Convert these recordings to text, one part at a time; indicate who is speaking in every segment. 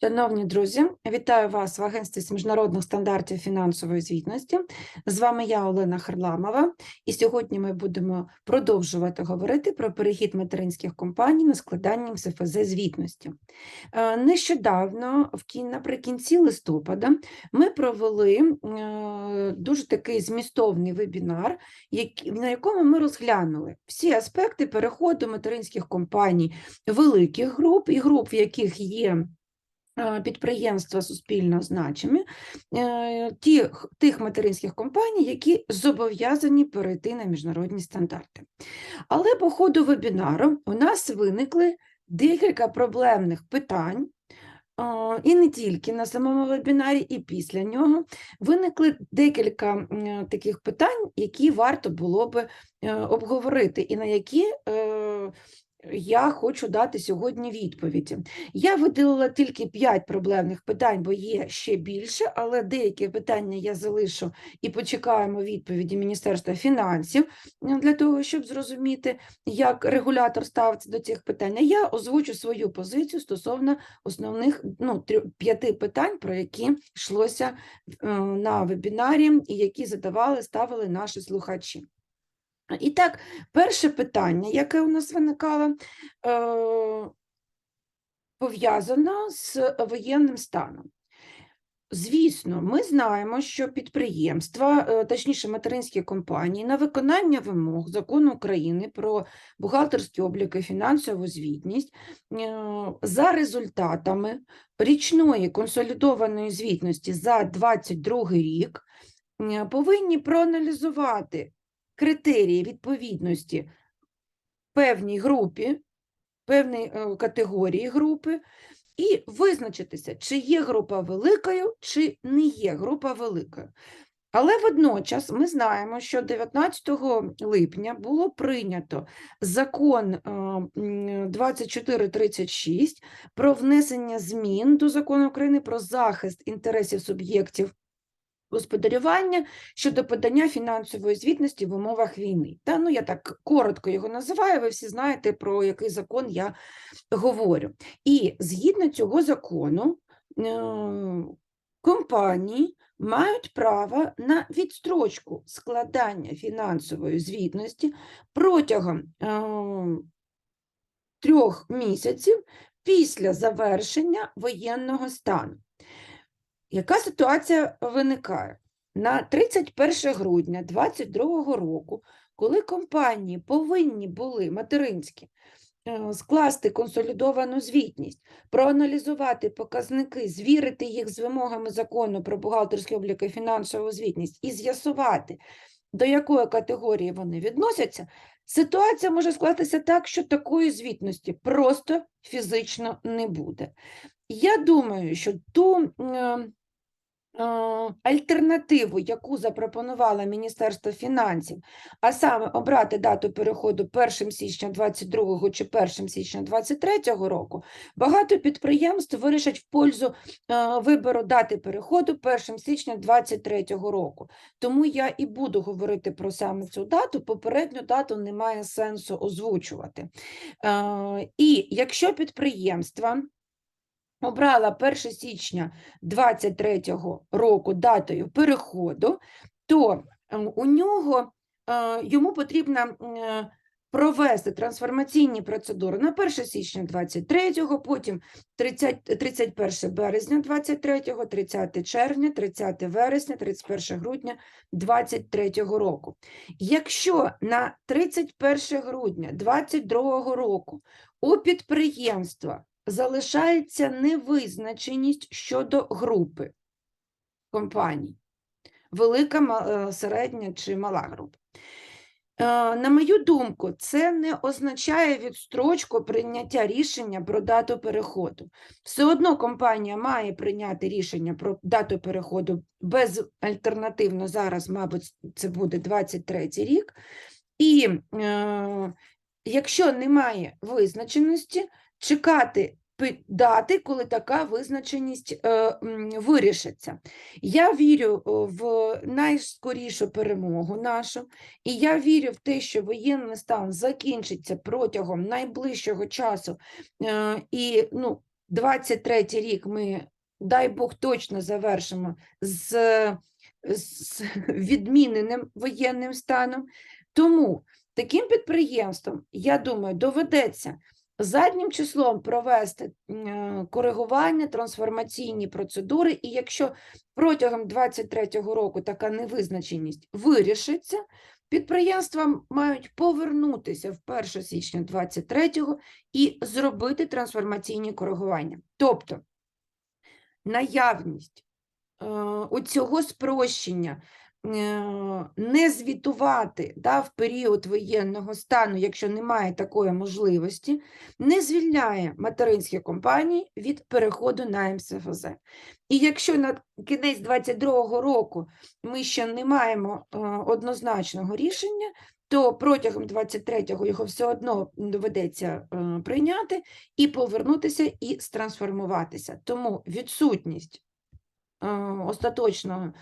Speaker 1: Шановні друзі, вітаю вас в Агентстві з міжнародних стандартів фінансової звітності. З вами я, Олена Харламова, і сьогодні ми будемо продовжувати говорити про перехід материнських компаній на складання МСФЗ звітності. Е, Нещодавно, наприкінці листопада, ми провели е, дуже такий змістовний вебінар, на якому ми розглянули всі аспекти переходу материнських компаній великих груп і груп, в яких є підприємства суспільно значимі, е, тих, тих материнських компаній, які зобов'язані перейти на міжнародні стандарти. Але по ходу вебінару у нас виникли декілька проблемних питань. І не тільки на самому вебінарі, і після нього виникли декілька таких питань, які варто було би е, обговорити, і на які е, я хочу дати сьогодні відповіді. Я виділила тільки 5 проблемних питань, бо є ще більше, але деякі питання я залишу і почекаємо відповіді Міністерства фінансів для того, щоб зрозуміти, як регулятор ставиться до цих питань. Я озвучу свою позицію стосовно основних ну, п'яти питань, про які йшлося е, на вебінарі і які задавали, ставили наші слухачі. І так, перше питання, яке у нас виникало, е, пов'язано з воєнним станом. Звісно, ми знаємо, що підприємства, е, точніше материнські компанії, на виконання вимог закону України про бухгалтерський облік і фінансову звітність е, за результатами річної консолідованої звітності за 2022 рік повинні проаналізувати критерії відповідності певній групі, певній е, категорії групи, і визначитися, чи є група великою, чи не є група великою. Але водночас ми знаємо, що 19 липня було прийнято закон е, м, 2436 про внесення змін до закону України про захист інтересів суб'єктів господарювання щодо подання фінансової звітності в умовах війни. Та, ну, я так коротко його називаю, ви всі знаєте, про який закон я говорю. І згідно цього закону, е, компанії мають право на відстрочку складання фінансової звітності протягом е, трьох місяців після завершення воєнного стану. Яка ситуація виникає? На 31 грудня 2022 року, коли компанії повинні були материнські е, скласти консолідовану звітність, проаналізувати показники, звірити їх з вимогами закону про бухгалтерський облік і фінансову звітність і з'ясувати, до якої категорії вони відносяться, ситуація може скластися так, що такої звітності просто фізично не буде. Я думаю, що ту е, альтернативу, яку запропонувало Міністерство фінансів, а саме обрати дату переходу 1 січня 22 чи 1 січня 23 року, багато підприємств вирішать в пользу е, вибору дати переходу 1 січня 23 року. Тому я і буду говорити про саме цю дату, попередню дату немає сенсу озвучувати. Е, І якщо підприємства обрала 1 січня 2023 року датою переходу, то е, у нього е, йому потрібно е, провести трансформаційні процедури на 1 січня 2023, потім 30, 31 березня 2023, 30 червня, 30 вересня, 31 грудня 2023 року. Якщо на 31 грудня 2022 року у підприємства залишається невизначеність щодо групи компаній, велика, е, середня чи мала група. Е, На мою думку, це не означає відстрочку прийняття рішення про дату переходу. Все одно компанія має прийняти рішення про дату переходу безальтернативно зараз, мабуть, це буде 23 рік. І е, якщо немає визначеності, чекати дати, коли така визначеність е, вирішиться. Я вірю е, в найскорішу перемогу нашу, і я вірю в те, що воєнний стан закінчиться протягом найближчого часу. Е, і ну, 23 рік ми, дай Бог, точно завершимо з, з відміненим воєнним станом. Тому таким підприємствам, я думаю, доведеться заднім числом провести е, коригування, трансформаційні процедури, і якщо протягом 2023 року така невизначеність вирішиться, підприємства мають повернутися в 1 січня 2023 і зробити трансформаційні коригування. Тобто наявність е, цього спрощення не звітувати да, в період воєнного стану, якщо немає такої можливості, не звільняє материнські компанії від переходу на МСФЗ. І якщо на кінець 2022 року ми ще не маємо е, однозначного рішення, то протягом 23-го його все одно доведеться е, прийняти і повернутися і трансформуватися. Тому відсутність е, остаточного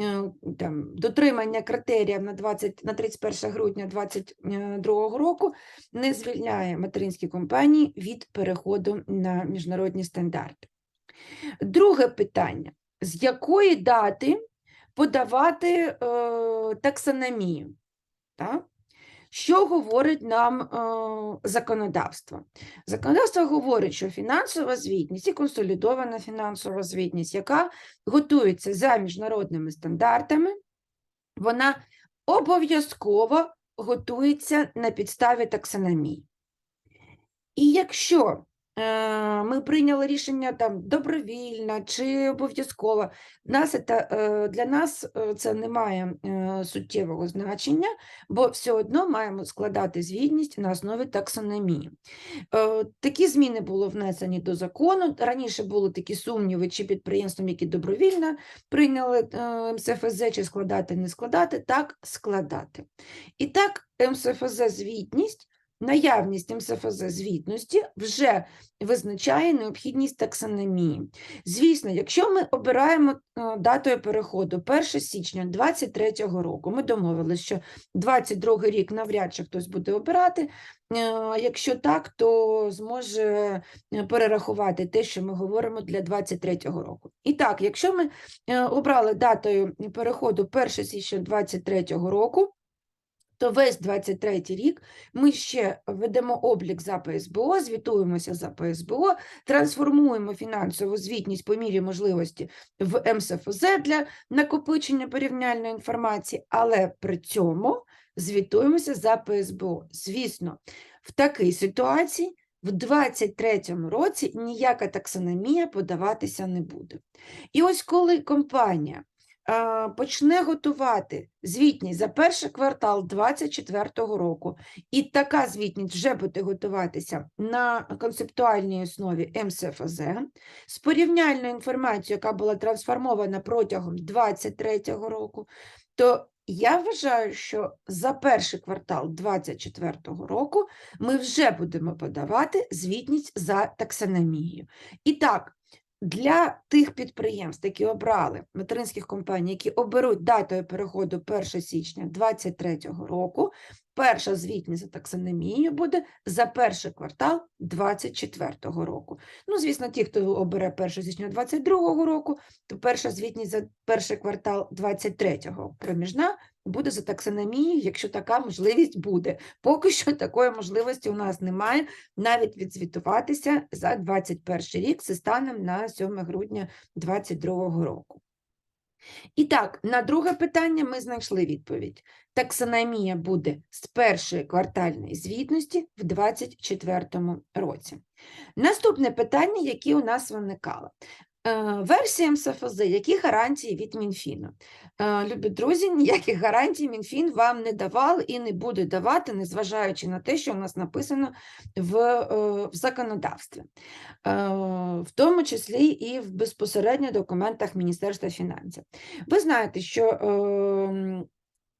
Speaker 1: е, там, дотримання критеріїв на, 20, на 31 грудня 2022 року не звільняє материнські компанії від переходу на міжнародні стандарти. Друге питання: з якої дати подавати е, таксономію? Так? Що говорить нам е, законодавство? Законодавство говорить, що фінансова звітність і консолідована фінансова звітність, яка готується за міжнародними стандартами, вона обов'язково готується на підставі таксономії. І якщо ми прийняли рішення там добровільно чи обов'язково, нас це, е, для нас е, це не має е, суттєвого значення, бо все одно маємо складати звітність на основі таксономії. Е, Такі зміни були внесені до закону. Раніше були такі сумніви, чи підприємствам, які добровільно прийняли е, МСФЗ, чи складати, не складати, так складати. І так, МСФЗ звітність. Наявність МСФЗ звітності вже визначає необхідність таксономії. Звісно, якщо ми обираємо е, датою переходу 1 січня 2023 року, ми домовилися, що 22 рік навряд чи хтось буде обирати. е, Якщо так, то зможе е, перерахувати те, що ми говоримо для 2023 року. І так, якщо ми обрали датою переходу 1 січня 2023 року, то весь 23 рік ми ще ведемо облік за ПСБО, звітуємося за ПСБО, трансформуємо фінансову звітність по мірі можливості в МСФЗ для накопичення порівняльної інформації, але при цьому звітуємося за ПСБО. Звісно, в такій ситуації в 23 році ніяка таксономія подаватися не буде. І ось коли компанія почне готувати звітність за перший квартал 2024 року, і така звітність вже буде готуватися на концептуальній основі МСФЗ, з порівняльною інформацією, яка була трансформована протягом 2023 року, то я вважаю, що за перший квартал 2024 року ми вже будемо подавати звітність за таксономією. І так, для тих підприємств, які обрали материнських компаній, які оберуть датою переходу 1 січня 2023 року, перша звітність за таксономією буде за перший квартал 2024 року. Ну, звісно, ті, хто обере 1 січня 2022 року, то перша звітність за перший квартал 2023 проміжна буде за таксономією, якщо така можливість буде. Поки що такої можливості у нас немає навіть відзвітуватися за 21 рік зі станом на 7 грудня 2022 року. І так, на друге питання ми знайшли відповідь. Таксономія буде з першої квартальної звітності в 2024 році. Наступне питання, яке у нас виникало. Е, Версія МСФЗ, які гарантії від Мінфіну? Е, Любі друзі, ніяких гарантій Мінфін вам не давав і не буде давати, незважаючи на те, що у нас написано в, е, в законодавстві, в тому числі і в безпосередньо документах Міністерства фінансів. Ви знаєте, що ем,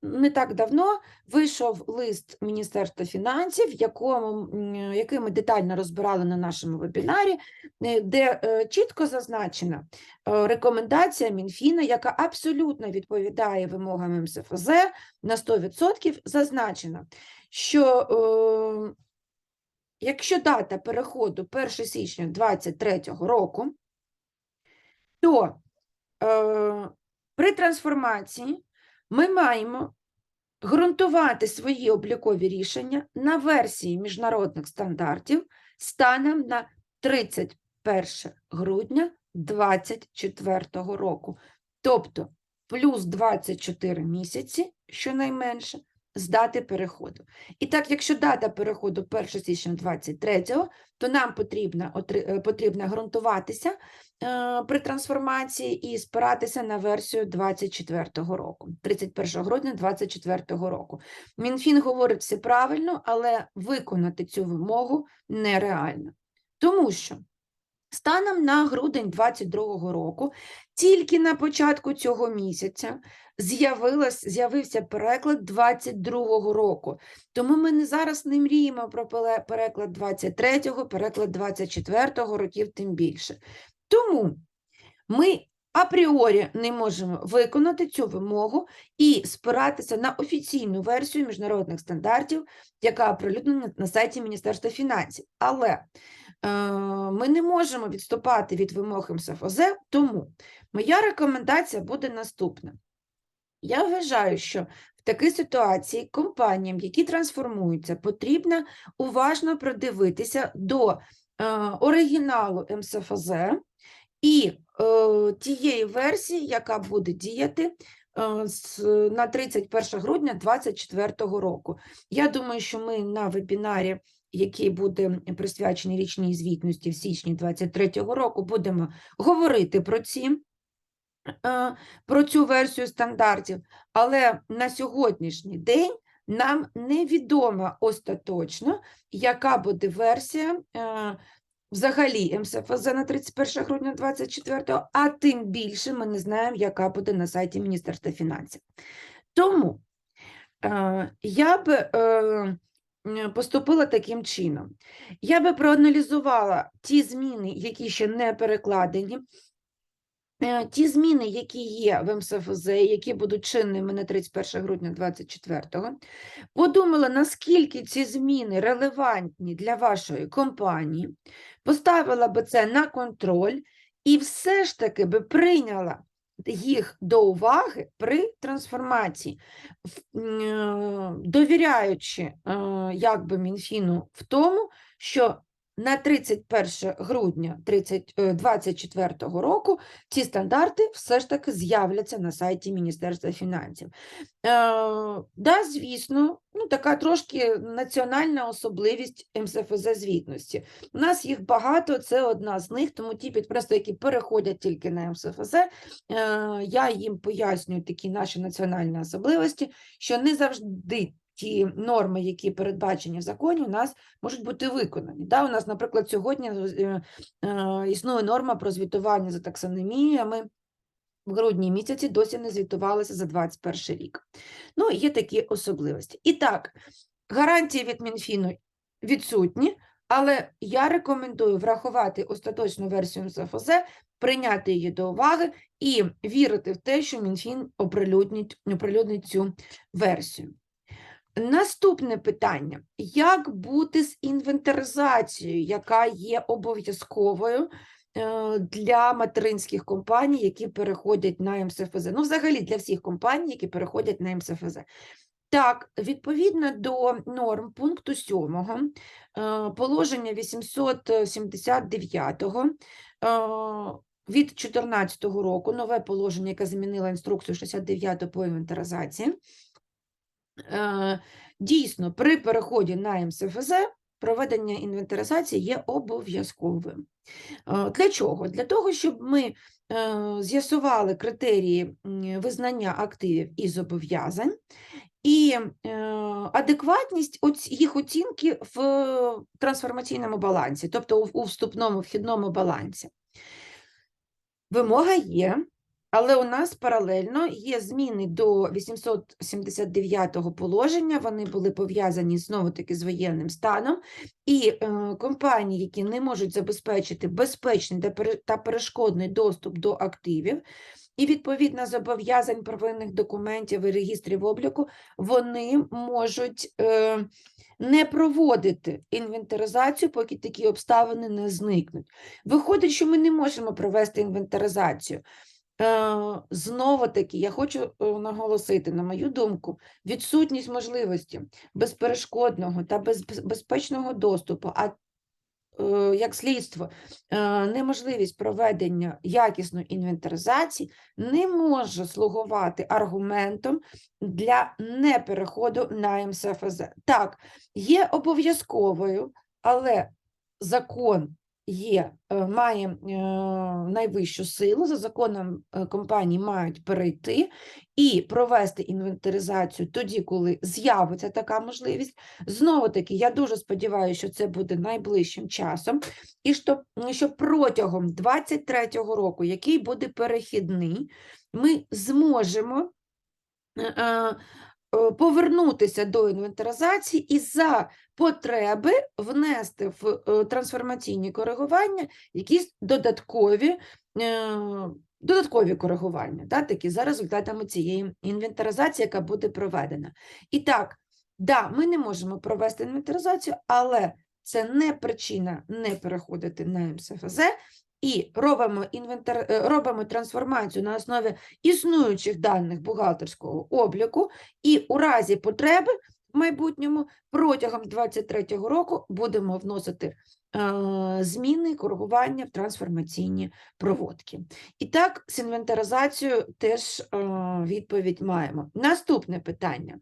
Speaker 1: не так давно вийшов лист Міністерства фінансів, якому, який ми детально розбирали на нашому вебінарі, е, де е, чітко зазначена е, рекомендація Мінфіна, яка абсолютно відповідає вимогам МСФЗ на 100%, зазначено, що якщо дата переходу 1 січня 2023 року, то при трансформації ми маємо ґрунтувати свої облікові рішення на версії міжнародних стандартів станом на 31 грудня 2024 року. Тобто плюс 24 місяці, щонайменше, з дати переходу. І так, якщо дата переходу 1 січня 23, то нам потрібно, е, потрібно ґрунтуватися е, при трансформації і спиратися на версію 24 року, 31 грудня 24 року. Мінфін говорить все правильно, але виконати цю вимогу нереально. Тому що станом на грудень 22 року, тільки на початку цього місяця з'явився переклад 22 року. Тому ми не зараз не мріємо про переклад 23-го, переклад 24-го років тим більше. Тому ми апріорі не можемо виконати цю вимогу і спиратися на офіційну версію міжнародних стандартів, яка оприлюднена на сайті Міністерства фінансів. Але ми не можемо відступати від вимог МСФОЗ, тому моя рекомендація буде наступна. Я вважаю, що в такій ситуації компаніям, які трансформуються, потрібно уважно придивитися до е, оригіналу МСФЗ і е, тієї версії, яка буде діяти е, на 31 грудня 2024 року. Я думаю, що ми на вебінарі, який буде присвячений річній звітності в січні 2023 року, будемо говорити про ці е, про цю версію стандартів, але на сьогоднішній день нам невідомо остаточно, яка буде версія е, взагалі МСФЗ на 31 грудня 2024, а тим більше ми не знаємо, яка буде на сайті Міністерства фінансів. Тому е, я б поступила таким чином. Я би проаналізувала ті зміни, які ще не перекладені, Е, Ті зміни, які є в МСФЗ, які будуть чинними на 31 грудня 2024, подумала, наскільки ці зміни релевантні для вашої компанії, поставила би це на контроль і все ж таки би прийняла їх до уваги при трансформації, довіряючи е, якби Мінфіну в тому, що на 31 грудня 30, е, 2024 року ці стандарти все ж таки з'являться на сайті Міністерства фінансів. Е, да, звісно, ну, така трошки національна особливість МСФЗ звітності. У нас їх багато, це одна з них, тому ті підприємства, які переходять тільки на МСФЗ, е, я їм пояснюю такі наші національні особливості, що не завжди ті норми, які передбачені в законі, у нас можуть бути виконані. Да, у нас, наприклад, сьогодні е, е, існує норма про звітування за таксономією, а ми в грудні місяці досі не звітувалися за 2021 рік. Ну, є такі особливості. І так, гарантії від Мінфіну відсутні, але я рекомендую врахувати остаточну версію МСФОЗ, прийняти її до уваги і вірити в те, що Мінфін оприлюднить, оприлюднить цю версію. Наступне питання: як бути з інвентаризацією, яка є обов'язковою е, для материнських компаній, які переходять на МСФЗ? Ну, взагалі для всіх компаній, які переходять на МСФЗ. Так, відповідно до норм пункту 7 е, положення 879 е, від 2014 року, нове положення, яке змінило інструкцію 69 по інвентаризації, Дійсно, при переході на МСФЗ проведення інвентаризації є обов'язковим. Е, Для чого? Для того, щоб ми е, з'ясували критерії визнання активів і зобов'язань і е, адекватність їх оцінки в трансформаційному балансі, тобто у вступному вхідному балансі. Вимога є, але у нас паралельно є зміни до 879 положення, вони були пов'язані знову-таки з воєнним станом, і е, компанії, які не можуть забезпечити безпечний та перешкодний доступ до активів, і відповідно зобов'язань первинних документів і реєстрів обліку, вони можуть е, не проводити інвентаризацію, поки такі обставини не зникнуть. Виходить, що ми не можемо провести інвентаризацію. Е, Знову таки, я хочу е, наголосити, на мою думку, відсутність можливості безперешкодного та безпечного доступу, а е, як слідство, неможливість проведення якісної інвентаризації не може слугувати аргументом для непереходу на МСФЗ. Так, є обов'язковою, але закон є, е, має е, найвищу силу, за законом е, компанії мають перейти і провести інвентаризацію тоді, коли з'явиться така можливість. Знову таки, я дуже сподіваюся, що це буде найближчим часом, і що, що протягом 23-го року, який буде перехідний, ми зможемо повернутися до інвентаризації і за потреби внести в е, трансформаційні коригування якісь додаткові. е, Додаткові коригування, да, такі за результатами цієї інвентаризації, яка буде проведена. І так, да, ми не можемо провести інвентаризацію, але це не причина не переходити на МСФЗ, і робимо, інвентар... е, робимо трансформацію на основі існуючих даних бухгалтерського обліку, і у разі потреби майбутньому протягом 2023 року будемо вносити е, зміни, коригування в трансформаційні проводки. І так, з інвентаризацією теж е, відповідь маємо. Наступне питання.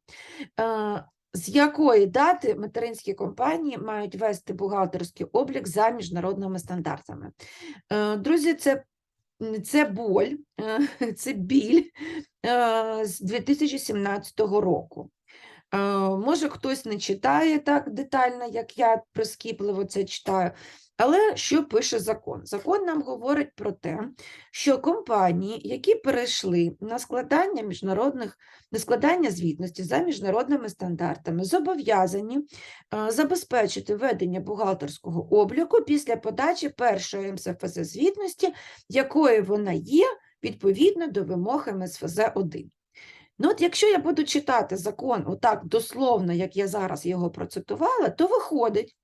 Speaker 1: Е, з якої дати материнські компанії мають вести бухгалтерський облік за міжнародними стандартами? Друзі, це, це боль, це біль з 2017 року. Е, Може, хтось не читає так детально, як я прискіпливо це читаю. Але що пише закон? Закон нам говорить про те, що компанії, які перейшли на складання міжнародних на складання звітності за міжнародними стандартами, зобов'язані е, забезпечити ведення бухгалтерського обліку після подачі першої МСФЗ звітності, якою вона є відповідно до вимог МСФЗ 1. Ну, от якщо я буду читати закон отак дословно, як я зараз його процитувала, то виходить,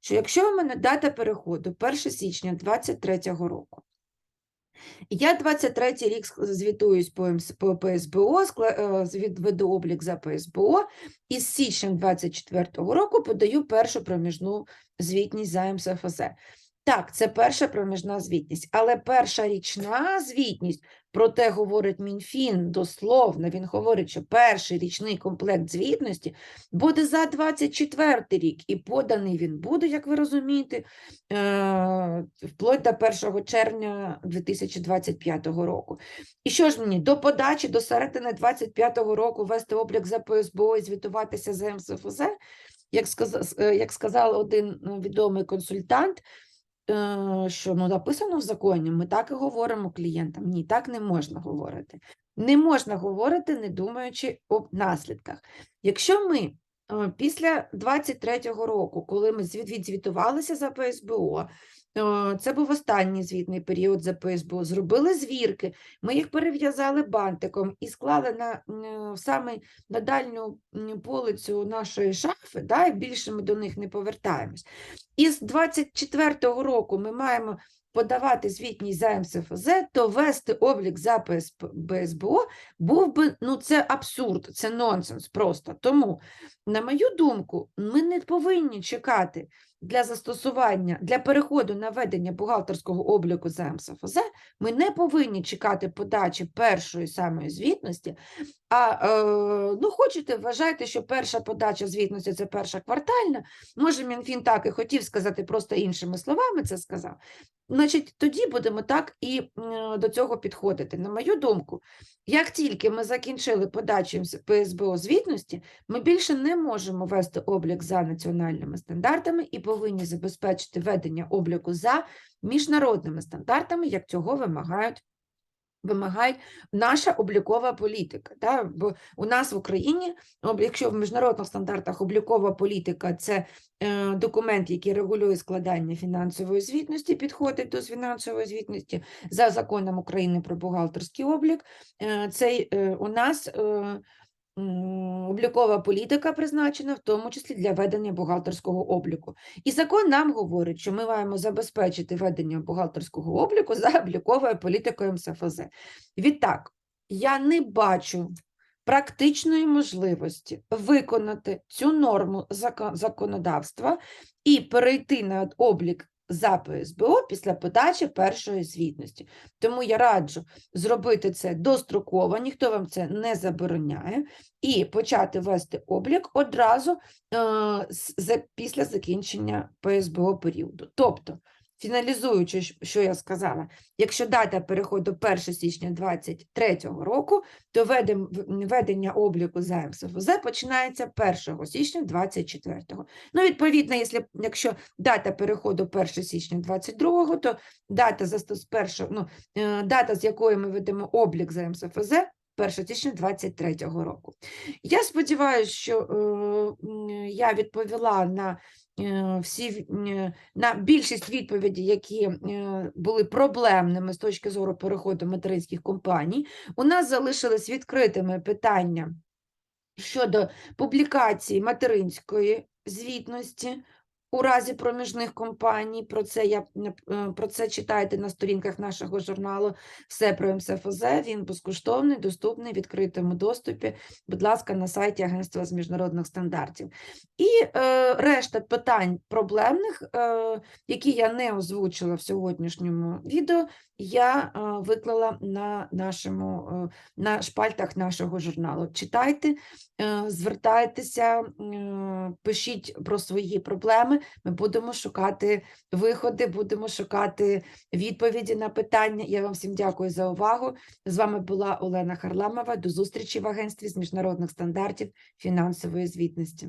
Speaker 1: що якщо у мене дата переходу 1 січня 2023 року, я 23 рік звітуюсь по, по ПСБО, е, веду облік за ПСБО, і з січня 24 року подаю першу проміжну звітність за МСФЗ. Так, це перша проміжна звітність, але перша річна звітність, про те говорить Мінфін дословно, він говорить, що перший річний комплект звітності буде за 24 рік, і поданий він буде, як ви розумієте, е, вплоть до 1 червня 2025 року. І що ж мені, до подачі, до середини 25 року вести облік за ПСБО і звітуватися за МСФЗ? Як сказав, як сказав один е, відомий консультант, е, що ну, написано в законі, ми так і говоримо клієнтам. Ні, так не можна говорити. Не можна говорити, не думаючи об наслідках. Якщо ми е, після 23-го року, коли ми звіт- відзвітувалися за ПСБО, е, це був останній звітний період за ПСБО, зробили звірки, ми їх перев'язали бантиком і склали на, саме на дальню полицю нашої шафи, да, і більше ми до них не повертаємось. І з 24-го року ми маємо подавати звітність за МСФЗ, то вести облік за ПСП БСБО був би, ну це абсурд, це нонсенс просто. Тому, на мою думку, ми не повинні чекати для застосування, для переходу на ведення бухгалтерського обліку за МСФЗ, ми не повинні чекати подачі першої самої звітності, а е, ну, хочете, вважайте, що перша подача звітності це перша квартальна. Може, Мінфін так і хотів сказати, просто іншими словами це сказав. Значить, тоді будемо так і до цього підходити. На мою думку, як тільки ми закінчили подачу ПСБО звітності, ми більше не можемо вести облік за національними стандартами і повинні забезпечити ведення обліку за міжнародними стандартами, як цього вимагають вимагає наша облікова політика. Да? Бо у нас в Україні, якщо в міжнародних стандартах облікова політика це е, документ, який регулює складання фінансової звітності, підходить до фінансової звітності за законом України про бухгалтерський облік. Е, цей е, у нас облікова політика призначена в тому числі для ведення бухгалтерського обліку. І закон нам говорить, що ми маємо забезпечити ведення бухгалтерського обліку за обліковою політикою МСФЗ. Відтак, я не бачу практичної можливості виконати цю норму законодавства і перейти на облік за ПСБО після подачі першої звітності. Тому я раджу зробити це достроково, ніхто вам це не забороняє, і почати вести облік одразу е, після закінчення ПСБО періоду. Тобто, фіналізуючи, що я сказала, якщо дата переходу 1 січня 2023 року, то ведення обліку за МСФЗ починається 1 січня 2024. Ну, відповідно, якщо, дата переходу 1 січня 2022, то дата, першого, ну, е, дата, з якої ми ведемо облік за МСФЗ, 1 січня 2023 року. Я сподіваюся, що е, я відповіла на всі е, на більшість відповідей, які е, були проблемними з точки зору переходу материнських компаній. У нас залишились відкритими питання щодо публікації материнської звітності у разі проміжних компаній. Про це я е, про це читайте на сторінках нашого журналу Все про МСФОЗ. Він безкоштовний, доступний відкритому доступі. Будь ласка, на сайті Агентства з міжнародних стандартів. І е, решта питань проблемних, е, які я не озвучила в сьогоднішньому відео, я е, виклала на нашому е, на шпальтах нашого журналу. Читайте, звертайтеся, пишіть про свої проблеми. Ми будемо шукати виходи, будемо шукати відповіді на питання. Я вам всім дякую за увагу. З вами була Олена Харламова. До зустрічі в агентстві з міжнародних стандартів фінансової звітності.